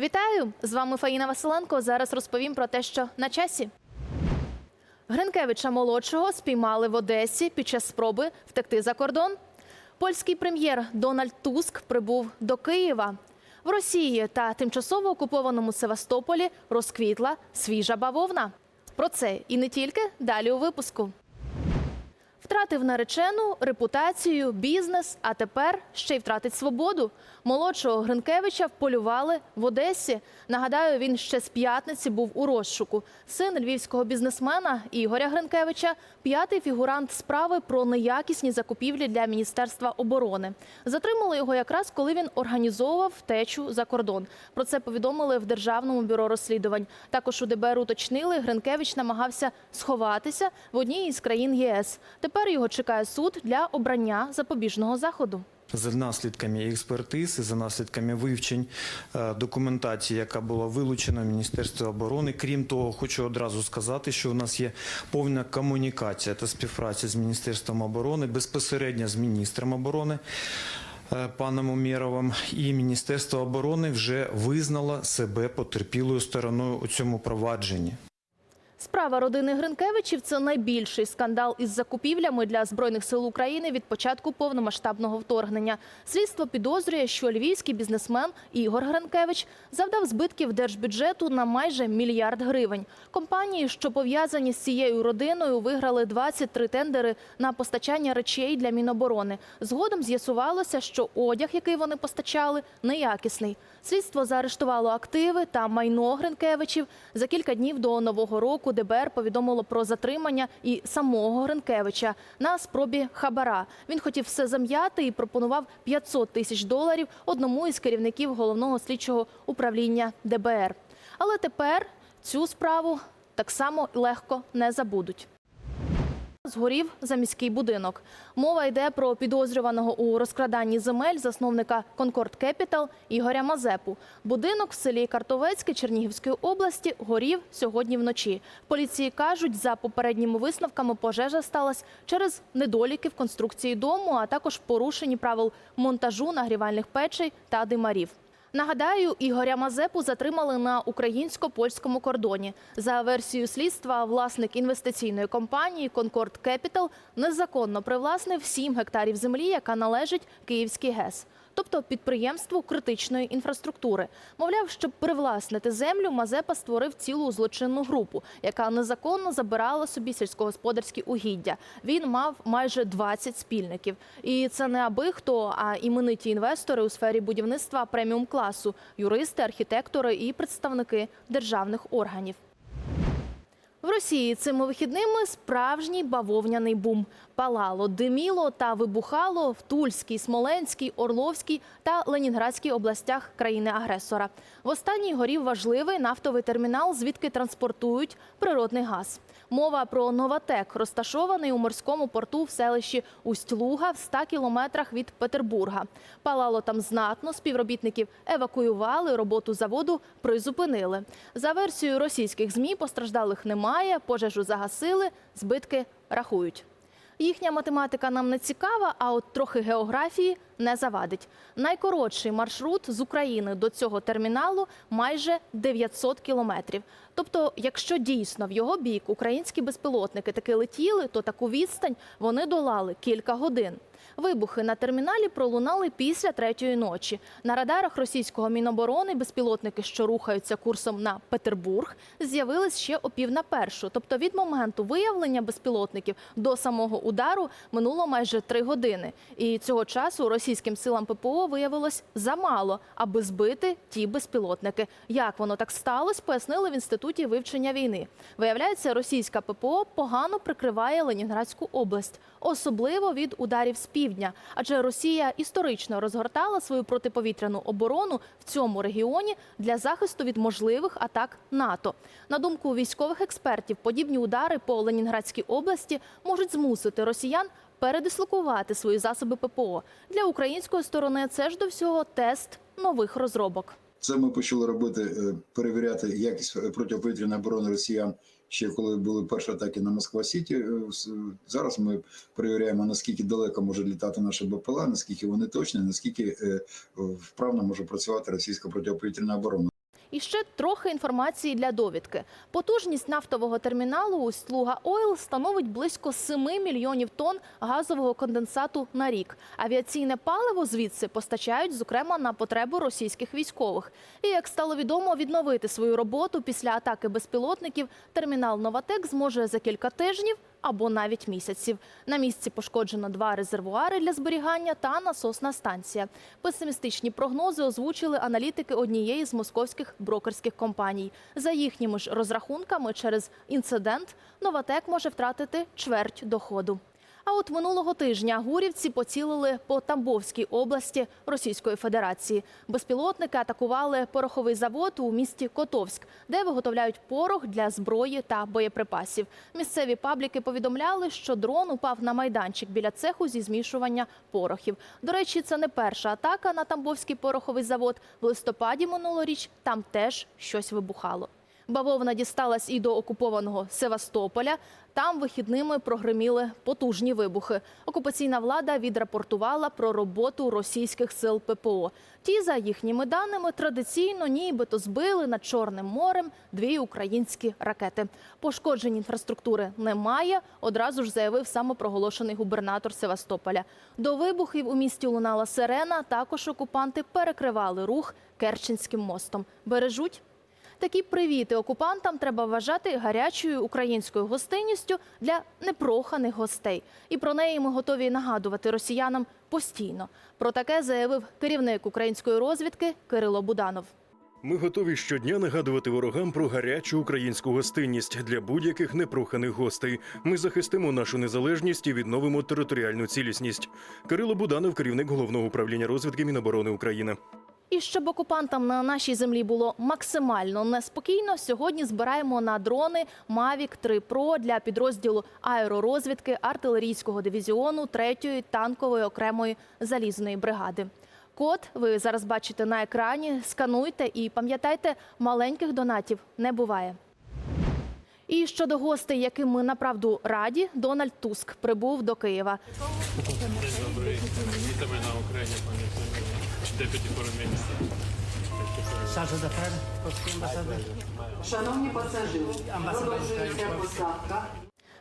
Вітаю! З вами Фаїна Василенко. Зараз розповім про те, що на часі. Гринкевича молодшого спіймали в Одесі під час спроби втекти за кордон. Польський прем'єр Дональд Туск прибув до Києва. В Росії та тимчасово окупованому Севастополі розквітла свіжа бавовна. Про це і не тільки далі у випуску. Втратив наречену, репутацію, бізнес, а тепер ще й втратить свободу. Молодшого Гринкевича вполювали в Одесі. Нагадаю, він ще з п'ятниці був у розшуку. Син львівського бізнесмена Ігоря Гринкевича – п'ятий фігурант справи про неякісні закупівлі для Міністерства оборони. Затримали його якраз, коли він організовував втечу за кордон. Про це повідомили в Державному бюро розслідувань. Також у ДБР уточнили, Гринкевич намагався сховатися в одній із країн єС. Тепер його чекає суд для обрання запобіжного заходу. За наслідками експертиз за наслідками вивчень е, документації, яка була вилучена в Міністерстві оборони. Крім того, хочу одразу сказати, що у нас є повна комунікація та співпраця з Міністерством оборони, безпосередньо з міністром оборони. е, Паном Умєровим і Міністерство оборони вже визнало себе потерпілою стороною у цьому провадженні. Справа родини Гринкевичів це найбільший скандал із закупівлями для збройних сил України від початку повномасштабного вторгнення. Слідство підозрює, що львівський бізнесмен Ігор Гринкевич завдав збитків держбюджету на майже мільярд гривень. Компанії, що пов'язані з цією родиною, виграли 23 тендери на постачання речей для Міноборони. Згодом з'ясувалося, що одяг, який вони постачали, неякісний. Слідство заарештувало активи та майно Гринкевичів. За кілька днів до нового року ДБР повідомило про затримання і самого Гринкевича на спробі хабара. Він хотів все зам'яти і пропонував 500 тисяч доларів одному із керівників головного слідчого управління ДБР. Але тепер цю справу так само легко не забудуть. Згорів заміський будинок. Мова йде про підозрюваного у розкраданні земель засновника Конкорд Кепітал Ігоря Мазепу. Будинок в селі Картовецьке Чернігівської області горів сьогодні вночі. Поліції кажуть, за попередніми висновками пожежа сталася через недоліки в конструкції дому, а також порушені правил монтажу нагрівальних печей та димарів. Нагадаю, Ігоря Мазепу затримали на українсько-польському кордоні. За версією слідства, власник інвестиційної компанії Конкорд Кепітал незаконно привласнив 7 гектарів землі, яка належить Київській ГЕС. Тобто підприємству критичної інфраструктури. Мовляв, щоб привласнити землю, Мазепа створив цілу злочинну групу, яка незаконно забирала собі сільськогосподарські угіддя. Він мав майже 20 спільників. І це не аби хто, а імениті інвестори у сфері будівництва преміум класу, юристи, архітектори і представники державних органів. В Росії цими вихідними справжній бавовняний бум. Палало, диміло та вибухало в Тульській, Смоленській, Орловській та Ленінградській областях країни-агресора. В останній горів важливий нафтовий термінал, звідки транспортують природний газ. Мова про Новатек, розташований у морському порту в селищі Усть-Луга в 100 кілометрах від Петербурга. Палало там знатно, співробітників евакуювали, роботу заводу призупинили. За версією російських ЗМІ постраждалих немає, пожежу загасили, збитки рахують. Їхня математика нам не цікава, а от трохи географії не завадить. Найкоротший маршрут з України до цього терміналу майже 900 кілометрів. Тобто, якщо дійсно в його бік українські безпілотники таки летіли, то таку відстань вони долали кілька годин. Вибухи на терміналі пролунали після третьої ночі. На радарах російського міноборони безпілотники, що рухаються курсом на Петербург, з'явились ще о пів на першу. Тобто від моменту виявлення безпілотників до самого удару минуло майже три години. І цього часу російським силам ППО виявилось замало, аби збити ті безпілотники. Як воно так сталося, пояснили в інституті вивчення війни. Виявляється, російська ППО погано прикриває Ленінградську область, особливо від ударів з півдня, адже Росія історично розгортала свою протиповітряну оборону в цьому регіоні для захисту від можливих атак НАТО. На думку військових експертів, подібні удари по Ленінградській області можуть змусити росіян передислокувати свої засоби ППО. Для української сторони це ж до всього тест нових розробок. Це ми почали робити, е, перевіряти якість е, протиповітряної оборони росіян ще коли були перші атаки на Москва Сіті. Е, Зараз ми перевіряємо наскільки далеко може літати наша БПЛА, наскільки вони точні, наскільки вправно може працювати російська протиповітряна оборона. І ще трохи інформації для довідки. Потужність нафтового терміналу у Слуга Ойл становить близько 7 мільйонів тонн газового конденсату на рік. Авіаційне паливо звідси постачають, зокрема, на потребу російських військових. І як стало відомо, відновити свою роботу після атаки безпілотників термінал Новатек зможе за кілька тижнів або навіть місяців. На місці пошкоджено два резервуари для зберігання та насосна станція. Песимістичні прогнози озвучили аналітики однієї з московських брокерських компаній. За їхніми ж розрахунками, через інцидент Новатек може втратити чверть доходу. А от минулого тижня гурівці поцілили по Тамбовській області Російської Федерації. Безпілотники атакували пороховий завод у місті Котовськ, де виготовляють порох для зброї та боєприпасів. Місцеві пабліки повідомляли, що дрон упав на майданчик біля цеху зі змішування порохів. До речі, це не перша атака на Тамбовський пороховий завод. В листопаді минулоріч там теж щось вибухало. Бавовна дісталась і до окупованого Севастополя. Там вихідними прогреміли потужні вибухи. Окупаційна влада відрапортувала про роботу російських сил ППО. Ті, за їхніми даними, традиційно нібито збили над Чорним морем дві українські ракети. Пошкоджень інфраструктури немає. Одразу ж заявив самопроголошений губернатор Севастополя. До вибухів у місті лунала сирена. Також окупанти перекривали рух Керченським мостом. Бережуть Такі привіти окупантам треба вважати гарячою українською гостинністю для непроханих гостей. І про неї ми готові нагадувати росіянам постійно. Про таке заявив керівник української розвідки Кирило Буданов. Ми готові щодня нагадувати ворогам про гарячу українську гостинність для будь-яких непроханих гостей. Ми захистимо нашу незалежність і відновимо територіальну цілісність. Кирило Буданов, керівник головного управління розвідки Міноборони України. І щоб окупантам на нашій землі було максимально неспокійно, сьогодні збираємо на дрони Mavic 3 Pro для підрозділу аеророзвідки артилерійського дивізіону 3-ї танкової окремої залізної бригади. Код ви зараз бачите на екрані. Скануйте і пам'ятайте, маленьких донатів не буває. І щодо гостей, яким ми направду раді, Дональд Туск прибув до Києва. Вітами на Україні, пані D'affaires, polski. Шановні пасажири, продовжується посадка.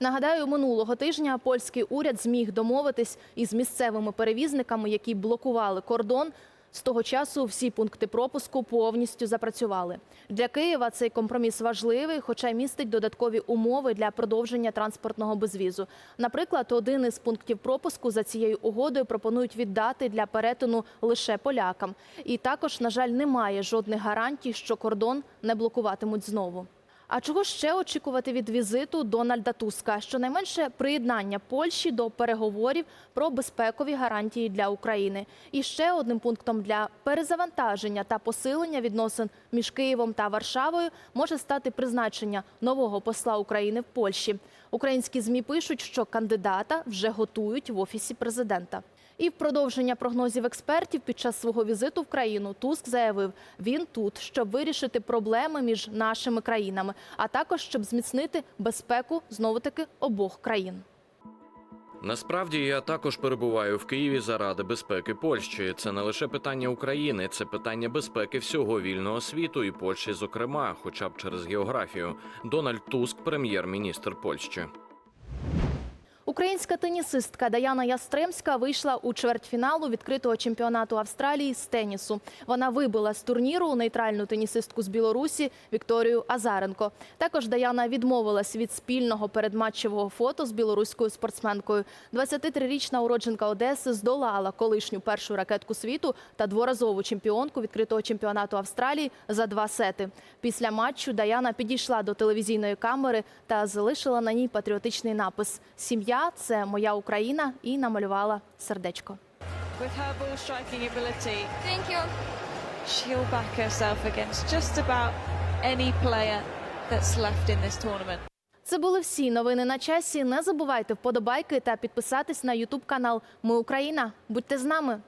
Нагадаю, минулого тижня польський уряд зміг домовитись із місцевими перевізниками, які блокували кордон. З того часу всі пункти пропуску повністю запрацювали. Для Києва цей компроміс важливий, хоча містить додаткові умови для продовження транспортного безвізу. Наприклад, один із пунктів пропуску за цією угодою пропонують віддати для перетину лише полякам. І також, на жаль, немає жодних гарантій, що кордон не блокуватимуть знову. А чого ще очікувати від візиту Дональда Туска? Щонайменше приєднання Польщі до переговорів про безпекові гарантії для України. І ще одним пунктом для перезавантаження та посилення відносин між Києвом та Варшавою може стати призначення нового посла України в Польщі. Українські змі пишуть, що кандидата вже готують в офісі президента. І в продовження прогнозів експертів під час свого візиту в країну Туск заявив, він тут, щоб вирішити проблеми між нашими країнами, а також щоб зміцнити безпеку знову таки обох країн. Насправді я також перебуваю в Києві заради безпеки Польщі. Це не лише питання України, це питання безпеки всього вільного світу і Польщі, зокрема, хоча б через географію. Дональд Туск, прем'єр-міністр Польщі. Українська тенісистка Даяна Ястремська вийшла у чвертьфіналу відкритого чемпіонату Австралії з тенісу. Вона вибила з турніру нейтральну тенісистку з Білорусі Вікторію Азаренко. Також Даяна відмовилась від спільного передматчевого фото з білоруською спортсменкою. 23-річна уродженка Одеси здолала колишню першу ракетку світу та дворазову чемпіонку відкритого чемпіонату Австралії за два сети. Після матчу Даяна підійшла до телевізійної камери та залишила на ній патріотичний напис Сім'я це моя Україна і намалювала сердечко. with her ball striking ability, Thank you. she'll back herself against just about any player that's left in this tournament. Це були всі новини на часі. Не забувайте вподобайки та підписатись на Ютуб канал Ми Україна. Будьте з нами.